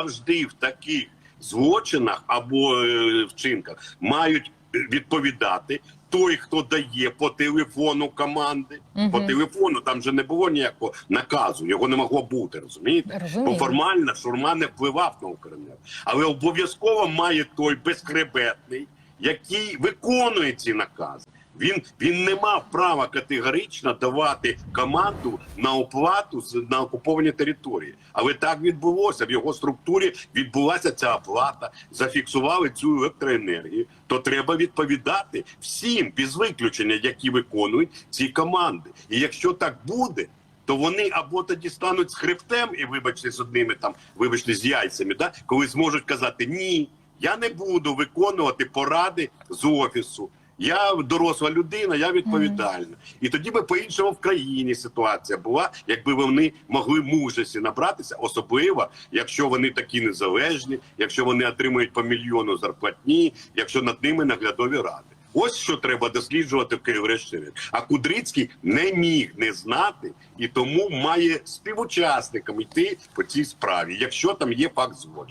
завжди в таких злочинах або е, вчинках мають відповідати той, хто дає по телефону команди. По телефону там же не було ніякого наказу, його не могло бути, розумієте? Розумію. Бо формально шурма не впливав на Укренерго. Але обов'язково має той безхребетний, який виконує ці накази. Він, він не мав права категорично давати команду на оплату на окупованій території. Але так відбулося. В його структурі відбулася ця оплата, зафіксували цю електроенергію. То треба відповідати всім без виключення, які виконують ці команди. І якщо так буде, то вони або тоді стануть з хребтем, і вибачте, з одними там, вибачте, з яйцями, да? коли зможуть казати ні, я не буду виконувати поради з офісу. Я доросла людина, я відповідальна. І тоді би по-іншому в країні ситуація була, якби вони могли мужності набратися, особливо, якщо вони такі незалежні, якщо вони отримують по мільйону зарплатні, якщо над ними наглядові ради. Ось що треба досліджувати в Київрешті. А Кудрицький не міг не знати і тому має співучасникам йти по цій справі, якщо там є факт злочину.